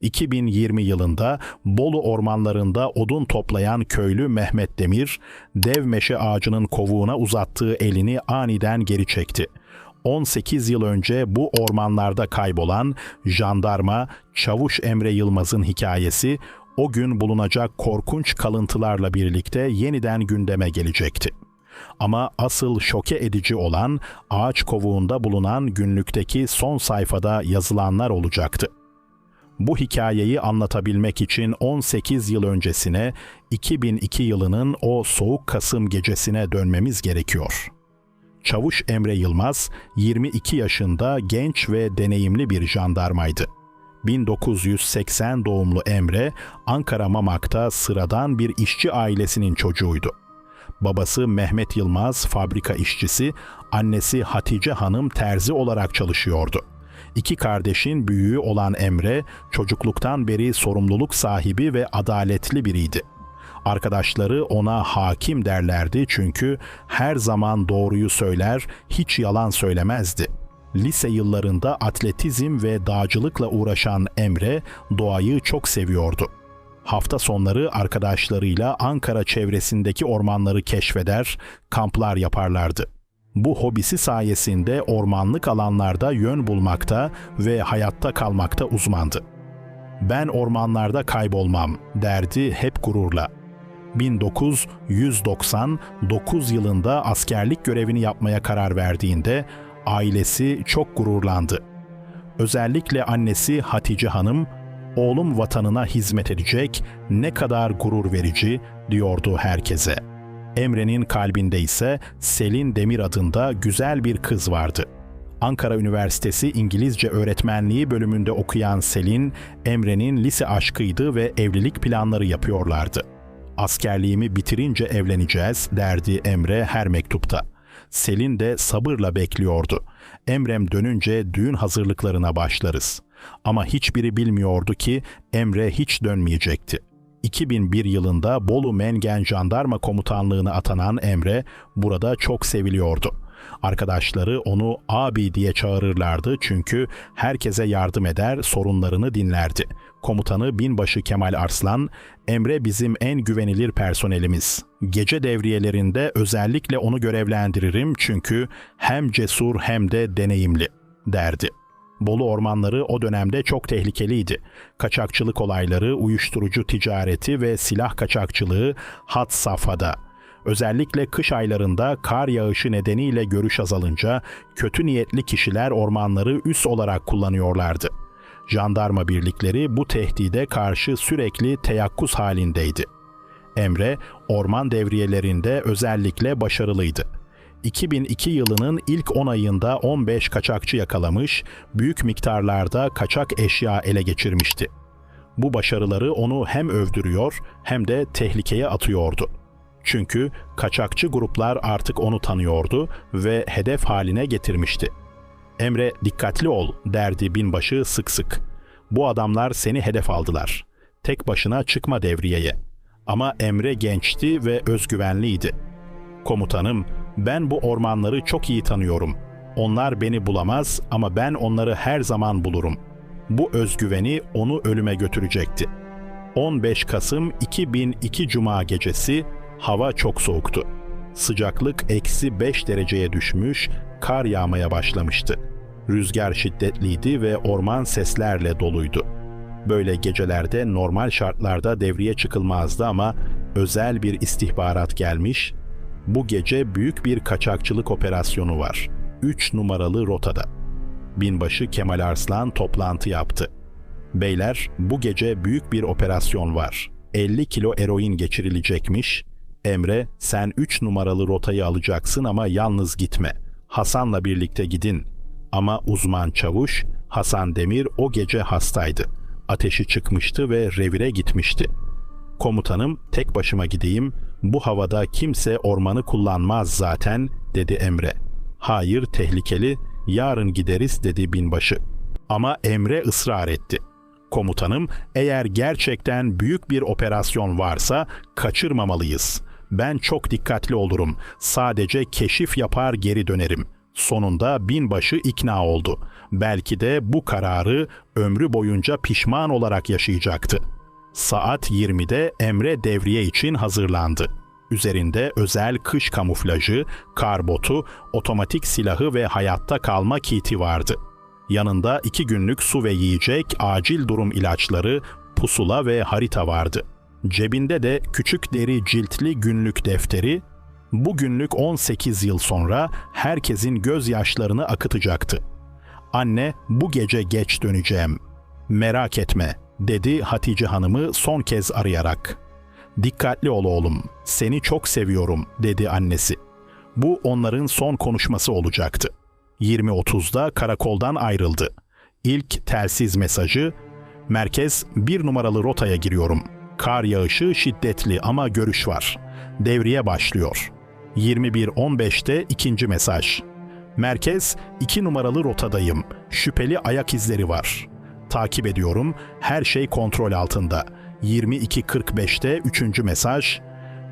2020 yılında Bolu ormanlarında odun toplayan köylü Mehmet Demir, dev meşe ağacının kovuğuna uzattığı elini aniden geri çekti. 18 yıl önce bu ormanlarda kaybolan jandarma Çavuş Emre Yılmaz'ın hikayesi o gün bulunacak korkunç kalıntılarla birlikte yeniden gündeme gelecekti. Ama asıl şoke edici olan ağaç kovuğunda bulunan günlükteki son sayfada yazılanlar olacaktı. Bu hikayeyi anlatabilmek için 18 yıl öncesine 2002 yılının o soğuk Kasım gecesine dönmemiz gerekiyor. Çavuş Emre Yılmaz 22 yaşında genç ve deneyimli bir jandarmaydı. 1980 doğumlu Emre Ankara Mamak'ta sıradan bir işçi ailesinin çocuğuydu. Babası Mehmet Yılmaz fabrika işçisi, annesi Hatice Hanım terzi olarak çalışıyordu. İki kardeşin büyüğü olan Emre çocukluktan beri sorumluluk sahibi ve adaletli biriydi. Arkadaşları ona hakim derlerdi çünkü her zaman doğruyu söyler, hiç yalan söylemezdi. Lise yıllarında atletizm ve dağcılıkla uğraşan Emre doğayı çok seviyordu. Hafta sonları arkadaşlarıyla Ankara çevresindeki ormanları keşfeder, kamplar yaparlardı. Bu hobisi sayesinde ormanlık alanlarda yön bulmakta ve hayatta kalmakta uzmandı. Ben ormanlarda kaybolmam derdi hep gururla. 1999 yılında askerlik görevini yapmaya karar verdiğinde ailesi çok gururlandı. Özellikle annesi Hatice Hanım, oğlum vatanına hizmet edecek, ne kadar gurur verici diyordu herkese. Emre'nin kalbinde ise Selin Demir adında güzel bir kız vardı. Ankara Üniversitesi İngilizce Öğretmenliği bölümünde okuyan Selin, Emre'nin lise aşkıydı ve evlilik planları yapıyorlardı. Askerliğimi bitirince evleneceğiz derdi Emre her mektupta. Selin de sabırla bekliyordu. Emrem dönünce düğün hazırlıklarına başlarız. Ama hiçbiri bilmiyordu ki Emre hiç dönmeyecekti. 2001 yılında Bolu Mengen Jandarma Komutanlığı'na atanan Emre burada çok seviliyordu. Arkadaşları onu abi diye çağırırlardı çünkü herkese yardım eder, sorunlarını dinlerdi. Komutanı Binbaşı Kemal Arslan, Emre bizim en güvenilir personelimiz. Gece devriyelerinde özellikle onu görevlendiririm çünkü hem cesur hem de deneyimli derdi. Bolu ormanları o dönemde çok tehlikeliydi. Kaçakçılık olayları, uyuşturucu ticareti ve silah kaçakçılığı had safhada. Özellikle kış aylarında kar yağışı nedeniyle görüş azalınca kötü niyetli kişiler ormanları üs olarak kullanıyorlardı. Jandarma birlikleri bu tehdide karşı sürekli teyakkuz halindeydi. Emre, orman devriyelerinde özellikle başarılıydı. 2002 yılının ilk 10 ayında 15 kaçakçı yakalamış, büyük miktarlarda kaçak eşya ele geçirmişti. Bu başarıları onu hem övdürüyor hem de tehlikeye atıyordu. Çünkü kaçakçı gruplar artık onu tanıyordu ve hedef haline getirmişti. Emre dikkatli ol derdi binbaşı sık sık. Bu adamlar seni hedef aldılar. Tek başına çıkma devriyeye. Ama Emre gençti ve özgüvenliydi. Komutanım, ben bu ormanları çok iyi tanıyorum. Onlar beni bulamaz ama ben onları her zaman bulurum. Bu özgüveni onu ölüme götürecekti. 15 Kasım 2002 Cuma gecesi hava çok soğuktu. Sıcaklık eksi 5 dereceye düşmüş, kar yağmaya başlamıştı. Rüzgar şiddetliydi ve orman seslerle doluydu. Böyle gecelerde normal şartlarda devriye çıkılmazdı ama özel bir istihbarat gelmiş, bu gece büyük bir kaçakçılık operasyonu var. 3 numaralı rotada. Binbaşı Kemal Arslan toplantı yaptı. Beyler, bu gece büyük bir operasyon var. 50 kilo eroin geçirilecekmiş. Emre, sen 3 numaralı rotayı alacaksın ama yalnız gitme. Hasan'la birlikte gidin. Ama uzman çavuş, Hasan Demir o gece hastaydı. Ateşi çıkmıştı ve revire gitmişti. Komutanım, tek başıma gideyim, bu havada kimse ormanı kullanmaz zaten, dedi Emre. Hayır, tehlikeli, yarın gideriz, dedi binbaşı. Ama Emre ısrar etti. Komutanım, eğer gerçekten büyük bir operasyon varsa kaçırmamalıyız. Ben çok dikkatli olurum. Sadece keşif yapar geri dönerim. Sonunda binbaşı ikna oldu. Belki de bu kararı ömrü boyunca pişman olarak yaşayacaktı. Saat 20'de Emre devriye için hazırlandı. Üzerinde özel kış kamuflajı, karbotu, otomatik silahı ve hayatta kalma kiti vardı. Yanında iki günlük su ve yiyecek, acil durum ilaçları, pusula ve harita vardı. Cebinde de küçük deri ciltli günlük defteri, bu günlük 18 yıl sonra herkesin gözyaşlarını akıtacaktı. Anne bu gece geç döneceğim. Merak etme dedi Hatice Hanım'ı son kez arayarak. Dikkatli ol oğlum, seni çok seviyorum dedi annesi. Bu onların son konuşması olacaktı. 20.30'da karakoldan ayrıldı. İlk telsiz mesajı, merkez bir numaralı rotaya giriyorum. Kar yağışı şiddetli ama görüş var. Devriye başlıyor. 21.15'te ikinci mesaj. Merkez 2 numaralı rotadayım. Şüpheli ayak izleri var. Takip ediyorum. Her şey kontrol altında. 22.45'te üçüncü mesaj.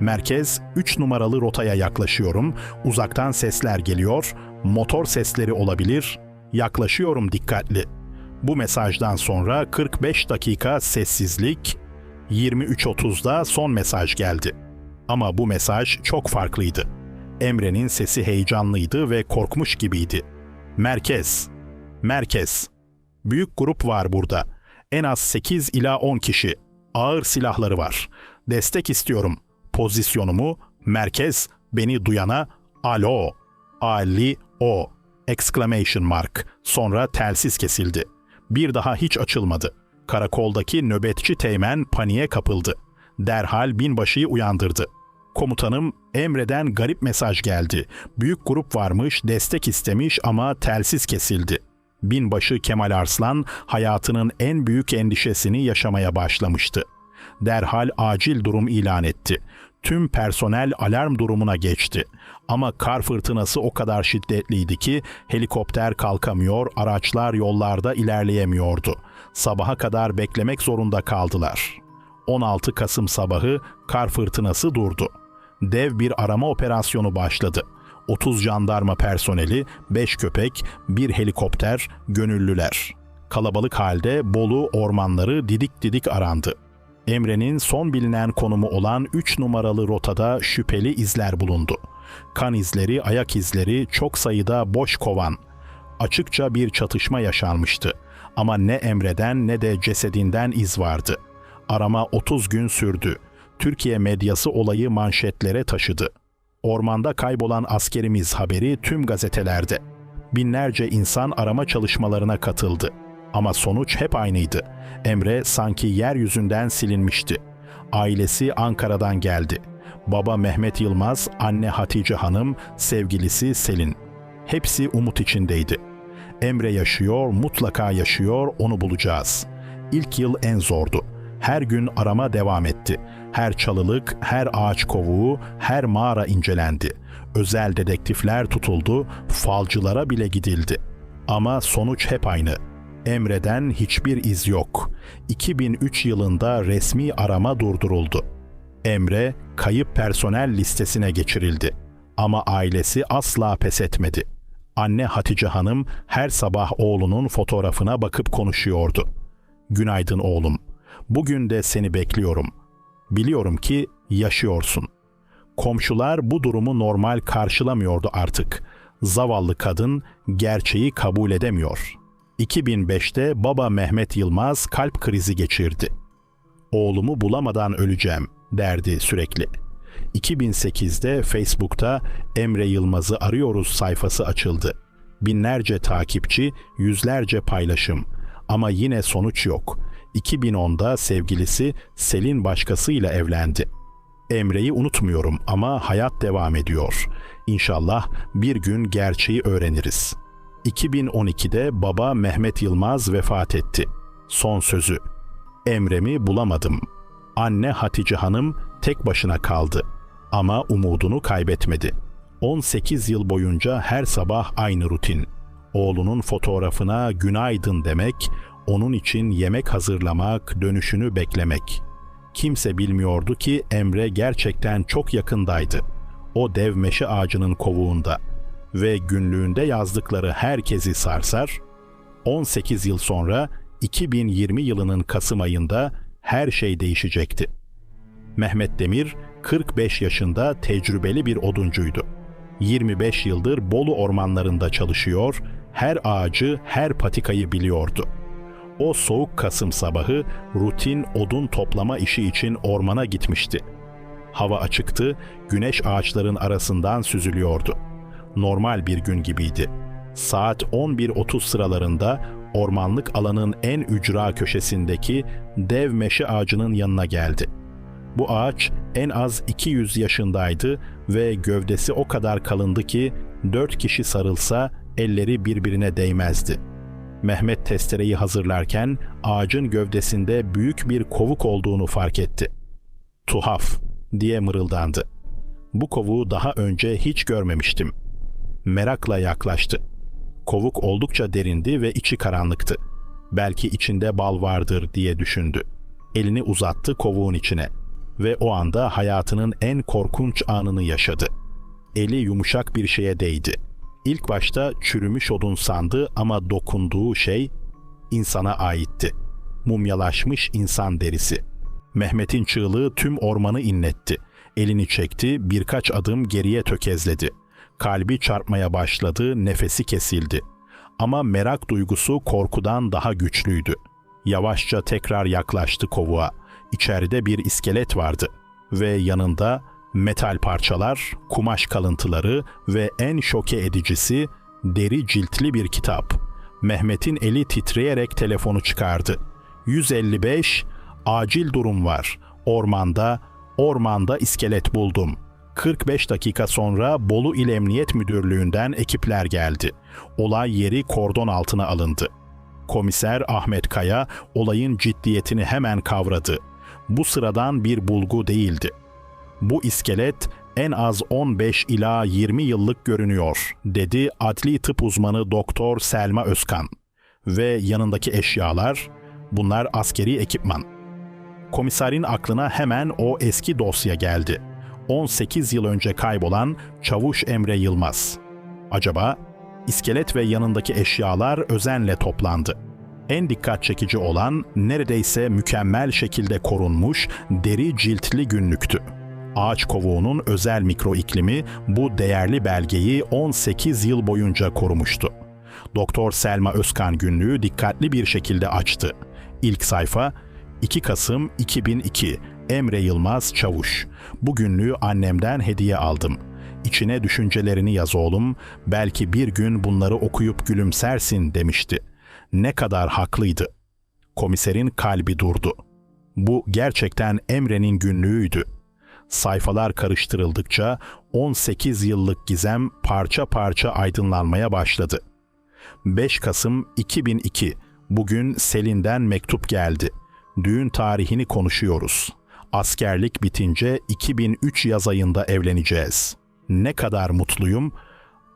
Merkez 3 numaralı rotaya yaklaşıyorum. Uzaktan sesler geliyor. Motor sesleri olabilir. Yaklaşıyorum dikkatli. Bu mesajdan sonra 45 dakika sessizlik. 23.30'da son mesaj geldi. Ama bu mesaj çok farklıydı. Emre'nin sesi heyecanlıydı ve korkmuş gibiydi. Merkez. Merkez. Büyük grup var burada. En az 8 ila 10 kişi. Ağır silahları var. Destek istiyorum. Pozisyonumu merkez beni duyana alo. Ali o. Exclamation mark. Sonra telsiz kesildi. Bir daha hiç açılmadı. Karakoldaki nöbetçi teğmen paniğe kapıldı. Derhal binbaşıyı uyandırdı. Komutanım Emre'den garip mesaj geldi. Büyük grup varmış, destek istemiş ama telsiz kesildi. Binbaşı Kemal Arslan hayatının en büyük endişesini yaşamaya başlamıştı. Derhal acil durum ilan etti. Tüm personel alarm durumuna geçti. Ama kar fırtınası o kadar şiddetliydi ki helikopter kalkamıyor, araçlar yollarda ilerleyemiyordu. Sabaha kadar beklemek zorunda kaldılar. 16 Kasım sabahı kar fırtınası durdu dev bir arama operasyonu başladı. 30 jandarma personeli, 5 köpek, bir helikopter, gönüllüler. Kalabalık halde Bolu ormanları didik didik arandı. Emre'nin son bilinen konumu olan 3 numaralı rotada şüpheli izler bulundu. Kan izleri, ayak izleri, çok sayıda boş kovan. Açıkça bir çatışma yaşanmıştı. Ama ne Emre'den ne de cesedinden iz vardı. Arama 30 gün sürdü. Türkiye medyası olayı manşetlere taşıdı. Ormanda kaybolan askerimiz haberi tüm gazetelerde. Binlerce insan arama çalışmalarına katıldı. Ama sonuç hep aynıydı. Emre sanki yeryüzünden silinmişti. Ailesi Ankara'dan geldi. Baba Mehmet Yılmaz, anne Hatice Hanım, sevgilisi Selin. Hepsi umut içindeydi. Emre yaşıyor, mutlaka yaşıyor, onu bulacağız. İlk yıl en zordu. Her gün arama devam etti. Her çalılık, her ağaç kovuğu, her mağara incelendi. Özel dedektifler tutuldu, falcılara bile gidildi. Ama sonuç hep aynı. Emre'den hiçbir iz yok. 2003 yılında resmi arama durduruldu. Emre kayıp personel listesine geçirildi. Ama ailesi asla pes etmedi. Anne Hatice Hanım her sabah oğlunun fotoğrafına bakıp konuşuyordu. Günaydın oğlum. Bugün de seni bekliyorum.'' Biliyorum ki yaşıyorsun. Komşular bu durumu normal karşılamıyordu artık. Zavallı kadın gerçeği kabul edemiyor. 2005'te baba Mehmet Yılmaz kalp krizi geçirdi. Oğlumu bulamadan öleceğim derdi sürekli. 2008'de Facebook'ta Emre Yılmaz'ı arıyoruz sayfası açıldı. Binlerce takipçi, yüzlerce paylaşım ama yine sonuç yok. 2010'da sevgilisi Selin başkasıyla evlendi. Emre'yi unutmuyorum ama hayat devam ediyor. İnşallah bir gün gerçeği öğreniriz. 2012'de baba Mehmet Yılmaz vefat etti. Son sözü. Emre'mi bulamadım. Anne Hatice Hanım tek başına kaldı. Ama umudunu kaybetmedi. 18 yıl boyunca her sabah aynı rutin. Oğlunun fotoğrafına günaydın demek, onun için yemek hazırlamak, dönüşünü beklemek. Kimse bilmiyordu ki Emre gerçekten çok yakındaydı. O dev meşe ağacının kovuğunda ve günlüğünde yazdıkları herkesi sarsar, 18 yıl sonra 2020 yılının Kasım ayında her şey değişecekti. Mehmet Demir 45 yaşında tecrübeli bir oduncuydu. 25 yıldır Bolu ormanlarında çalışıyor, her ağacı, her patikayı biliyordu. O soğuk Kasım sabahı rutin odun toplama işi için ormana gitmişti. Hava açıktı, güneş ağaçların arasından süzülüyordu. Normal bir gün gibiydi. Saat 11.30 sıralarında ormanlık alanın en ücra köşesindeki dev meşe ağacının yanına geldi. Bu ağaç en az 200 yaşındaydı ve gövdesi o kadar kalındı ki dört kişi sarılsa elleri birbirine değmezdi. Mehmet testereyi hazırlarken ağacın gövdesinde büyük bir kovuk olduğunu fark etti. Tuhaf diye mırıldandı. Bu kovuğu daha önce hiç görmemiştim. Merakla yaklaştı. Kovuk oldukça derindi ve içi karanlıktı. Belki içinde bal vardır diye düşündü. Elini uzattı kovuğun içine ve o anda hayatının en korkunç anını yaşadı. Eli yumuşak bir şeye değdi. İlk başta çürümüş odun sandı ama dokunduğu şey insana aitti. Mumyalaşmış insan derisi. Mehmet'in çığlığı tüm ormanı inletti. Elini çekti, birkaç adım geriye tökezledi. Kalbi çarpmaya başladı, nefesi kesildi. Ama merak duygusu korkudan daha güçlüydü. Yavaşça tekrar yaklaştı kovuğa. İçeride bir iskelet vardı ve yanında metal parçalar, kumaş kalıntıları ve en şoke edicisi deri ciltli bir kitap. Mehmet'in eli titreyerek telefonu çıkardı. 155 acil durum var. Ormanda, ormanda iskelet buldum. 45 dakika sonra Bolu İl Emniyet Müdürlüğü'nden ekipler geldi. Olay yeri kordon altına alındı. Komiser Ahmet Kaya olayın ciddiyetini hemen kavradı. Bu sıradan bir bulgu değildi. Bu iskelet en az 15 ila 20 yıllık görünüyor, dedi adli tıp uzmanı Doktor Selma Özkan. Ve yanındaki eşyalar, bunlar askeri ekipman. Komiserin aklına hemen o eski dosya geldi. 18 yıl önce kaybolan Çavuş Emre Yılmaz. Acaba iskelet ve yanındaki eşyalar özenle toplandı. En dikkat çekici olan neredeyse mükemmel şekilde korunmuş deri ciltli günlüktü. Ağaç kovuğunun özel mikro iklimi bu değerli belgeyi 18 yıl boyunca korumuştu. Doktor Selma Özkan günlüğü dikkatli bir şekilde açtı. İlk sayfa 2 Kasım 2002 Emre Yılmaz Çavuş. Bu günlüğü annemden hediye aldım. İçine düşüncelerini yaz oğlum, belki bir gün bunları okuyup gülümsersin demişti. Ne kadar haklıydı. Komiserin kalbi durdu. Bu gerçekten Emre'nin günlüğüydü. Sayfalar karıştırıldıkça 18 yıllık gizem parça parça aydınlanmaya başladı. 5 Kasım 2002 Bugün Selin'den mektup geldi. Düğün tarihini konuşuyoruz. Askerlik bitince 2003 yaz ayında evleneceğiz. Ne kadar mutluyum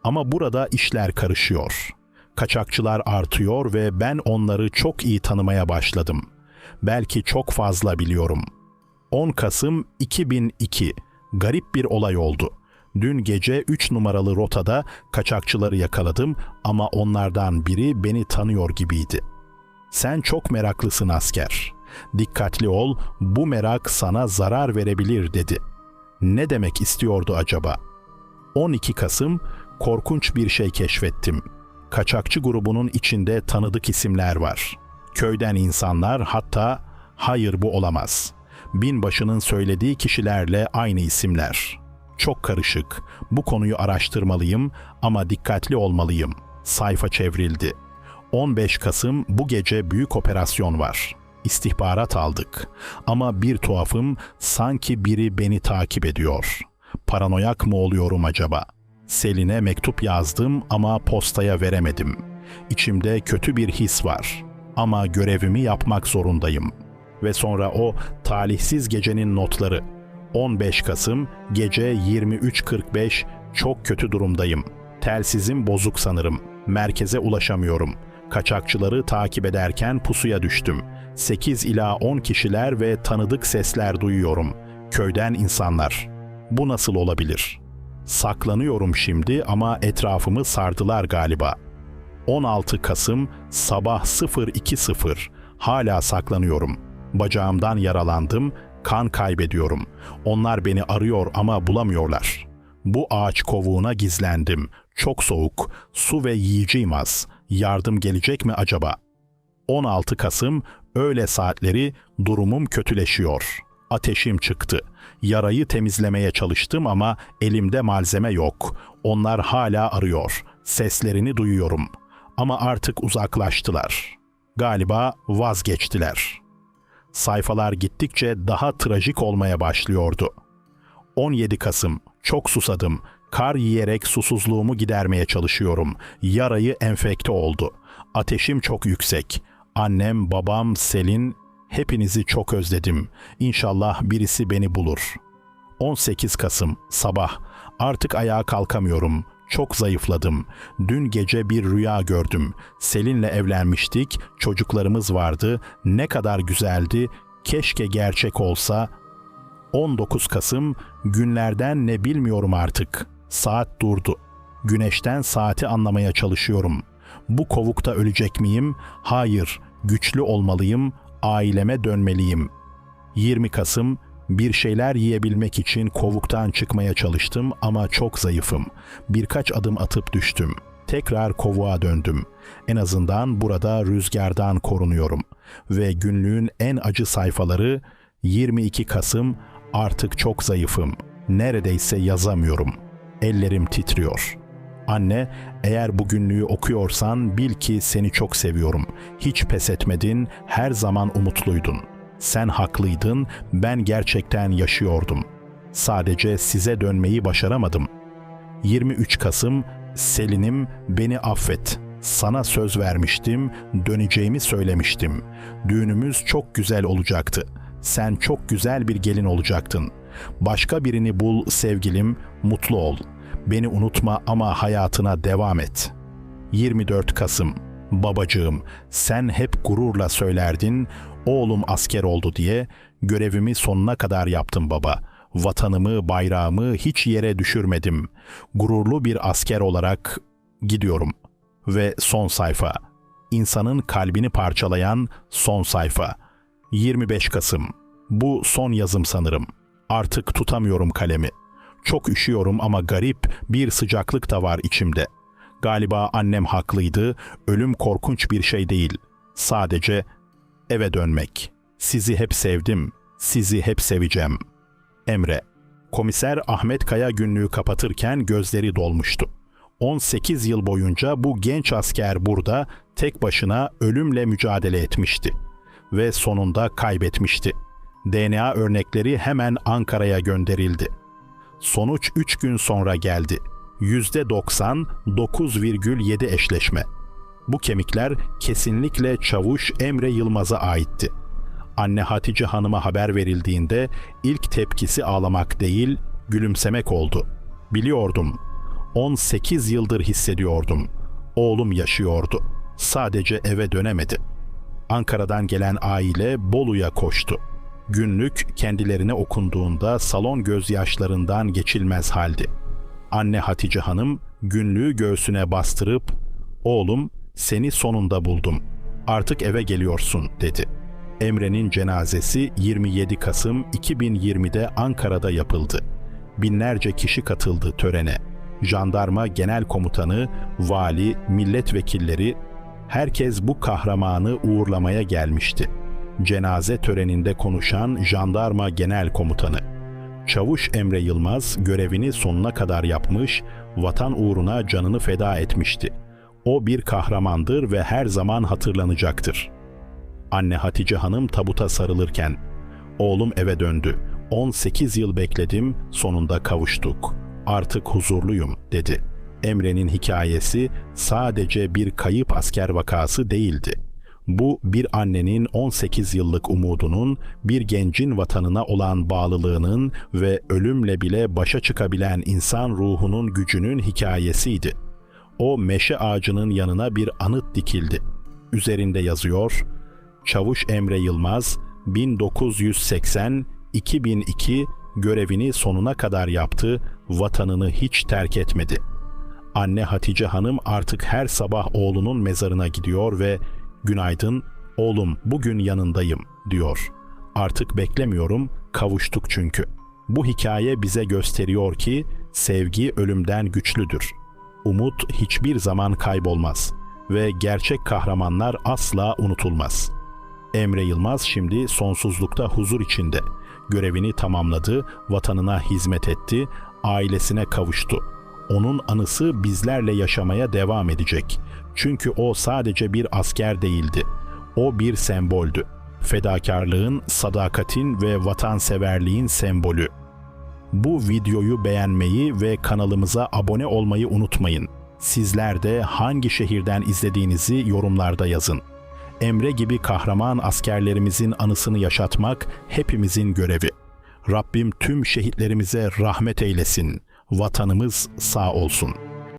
ama burada işler karışıyor. Kaçakçılar artıyor ve ben onları çok iyi tanımaya başladım. Belki çok fazla biliyorum. 10 Kasım 2002 garip bir olay oldu. Dün gece 3 numaralı rotada kaçakçıları yakaladım ama onlardan biri beni tanıyor gibiydi. Sen çok meraklısın asker. Dikkatli ol, bu merak sana zarar verebilir dedi. Ne demek istiyordu acaba? 12 Kasım korkunç bir şey keşfettim. Kaçakçı grubunun içinde tanıdık isimler var. Köyden insanlar hatta hayır bu olamaz. Binbaşının söylediği kişilerle aynı isimler. Çok karışık. Bu konuyu araştırmalıyım ama dikkatli olmalıyım. Sayfa çevrildi. 15 Kasım bu gece büyük operasyon var. İstihbarat aldık. Ama bir tuhafım sanki biri beni takip ediyor. Paranoyak mı oluyorum acaba? Selin'e mektup yazdım ama postaya veremedim. İçimde kötü bir his var. Ama görevimi yapmak zorundayım. Ve sonra o talihsiz gecenin notları. 15 Kasım gece 23.45 çok kötü durumdayım. Telsizim bozuk sanırım. Merkeze ulaşamıyorum. Kaçakçıları takip ederken pusuya düştüm. 8 ila 10 kişiler ve tanıdık sesler duyuyorum. Köyden insanlar. Bu nasıl olabilir? Saklanıyorum şimdi ama etrafımı sardılar galiba. 16 Kasım sabah 020. Hala saklanıyorum. Bacağımdan yaralandım, kan kaybediyorum. Onlar beni arıyor ama bulamıyorlar. Bu ağaç kovuğuna gizlendim. Çok soğuk, su ve yiyeceğim az. Yardım gelecek mi acaba? 16 Kasım öğle saatleri durumum kötüleşiyor. Ateşim çıktı. Yarayı temizlemeye çalıştım ama elimde malzeme yok. Onlar hala arıyor. Seslerini duyuyorum. Ama artık uzaklaştılar. Galiba vazgeçtiler. Sayfalar gittikçe daha trajik olmaya başlıyordu. 17 Kasım. Çok susadım. Kar yiyerek susuzluğumu gidermeye çalışıyorum. Yarayı enfekte oldu. Ateşim çok yüksek. Annem, babam, Selin, hepinizi çok özledim. İnşallah birisi beni bulur. 18 Kasım sabah. Artık ayağa kalkamıyorum. Çok zayıfladım. Dün gece bir rüya gördüm. Selin'le evlenmiştik, çocuklarımız vardı. Ne kadar güzeldi. Keşke gerçek olsa. 19 Kasım günlerden ne bilmiyorum artık. Saat durdu. Güneşten saati anlamaya çalışıyorum. Bu kovukta ölecek miyim? Hayır. Güçlü olmalıyım. Aileme dönmeliyim. 20 Kasım bir şeyler yiyebilmek için kovuktan çıkmaya çalıştım ama çok zayıfım. Birkaç adım atıp düştüm. Tekrar kovuğa döndüm. En azından burada rüzgardan korunuyorum. Ve günlüğün en acı sayfaları 22 Kasım artık çok zayıfım. Neredeyse yazamıyorum. Ellerim titriyor. Anne, eğer bu günlüğü okuyorsan bil ki seni çok seviyorum. Hiç pes etmedin, her zaman umutluydun. Sen haklıydın, ben gerçekten yaşıyordum. Sadece size dönmeyi başaramadım. 23 Kasım, Selin'im beni affet. Sana söz vermiştim, döneceğimi söylemiştim. Düğünümüz çok güzel olacaktı. Sen çok güzel bir gelin olacaktın. Başka birini bul sevgilim, mutlu ol. Beni unutma ama hayatına devam et. 24 Kasım Babacığım, sen hep gururla söylerdin, oğlum asker oldu diye, görevimi sonuna kadar yaptım baba. Vatanımı, bayrağımı hiç yere düşürmedim. Gururlu bir asker olarak gidiyorum. Ve son sayfa. İnsanın kalbini parçalayan son sayfa. 25 Kasım. Bu son yazım sanırım. Artık tutamıyorum kalemi. Çok üşüyorum ama garip bir sıcaklık da var içimde. Galiba annem haklıydı. Ölüm korkunç bir şey değil. Sadece eve dönmek. Sizi hep sevdim. Sizi hep seveceğim. Emre. Komiser Ahmet Kaya günlüğü kapatırken gözleri dolmuştu. 18 yıl boyunca bu genç asker burada tek başına ölümle mücadele etmişti ve sonunda kaybetmişti. DNA örnekleri hemen Ankara'ya gönderildi. Sonuç 3 gün sonra geldi. %90 9,7 eşleşme. Bu kemikler kesinlikle çavuş Emre Yılmaz'a aitti. Anne Hatice Hanım'a haber verildiğinde ilk tepkisi ağlamak değil, gülümsemek oldu. Biliyordum. 18 yıldır hissediyordum. Oğlum yaşıyordu. Sadece eve dönemedi. Ankara'dan gelen aile Bolu'ya koştu. Günlük kendilerine okunduğunda salon gözyaşlarından geçilmez haldi. Anne Hatice Hanım günlüğü göğsüne bastırıp "Oğlum, seni sonunda buldum. Artık eve geliyorsun." dedi. Emre'nin cenazesi 27 Kasım 2020'de Ankara'da yapıldı. Binlerce kişi katıldı törene. Jandarma Genel Komutanı, vali, milletvekilleri herkes bu kahramanı uğurlamaya gelmişti. Cenaze töreninde konuşan Jandarma Genel Komutanı Çavuş Emre Yılmaz görevini sonuna kadar yapmış, vatan uğruna canını feda etmişti. O bir kahramandır ve her zaman hatırlanacaktır. Anne Hatice Hanım tabuta sarılırken, oğlum eve döndü. 18 yıl bekledim, sonunda kavuştuk. Artık huzurluyum, dedi. Emre'nin hikayesi sadece bir kayıp asker vakası değildi. Bu bir annenin 18 yıllık umudunun, bir gencin vatanına olan bağlılığının ve ölümle bile başa çıkabilen insan ruhunun gücünün hikayesiydi. O meşe ağacının yanına bir anıt dikildi. Üzerinde yazıyor: Çavuş Emre Yılmaz 1980 2002 görevini sonuna kadar yaptı, vatanını hiç terk etmedi. Anne Hatice Hanım artık her sabah oğlunun mezarına gidiyor ve "Günaydın, oğlum bugün yanındayım." diyor. Artık beklemiyorum, kavuştuk çünkü. Bu hikaye bize gösteriyor ki sevgi ölümden güçlüdür. Umut hiçbir zaman kaybolmaz ve gerçek kahramanlar asla unutulmaz. Emre Yılmaz şimdi sonsuzlukta huzur içinde. Görevini tamamladı, vatanına hizmet etti, ailesine kavuştu. Onun anısı bizlerle yaşamaya devam edecek. Çünkü o sadece bir asker değildi. O bir semboldü. Fedakarlığın, sadakatin ve vatanseverliğin sembolü. Bu videoyu beğenmeyi ve kanalımıza abone olmayı unutmayın. Sizler de hangi şehirden izlediğinizi yorumlarda yazın. Emre gibi kahraman askerlerimizin anısını yaşatmak hepimizin görevi. Rabbim tüm şehitlerimize rahmet eylesin. Vatanımız sağ olsun.''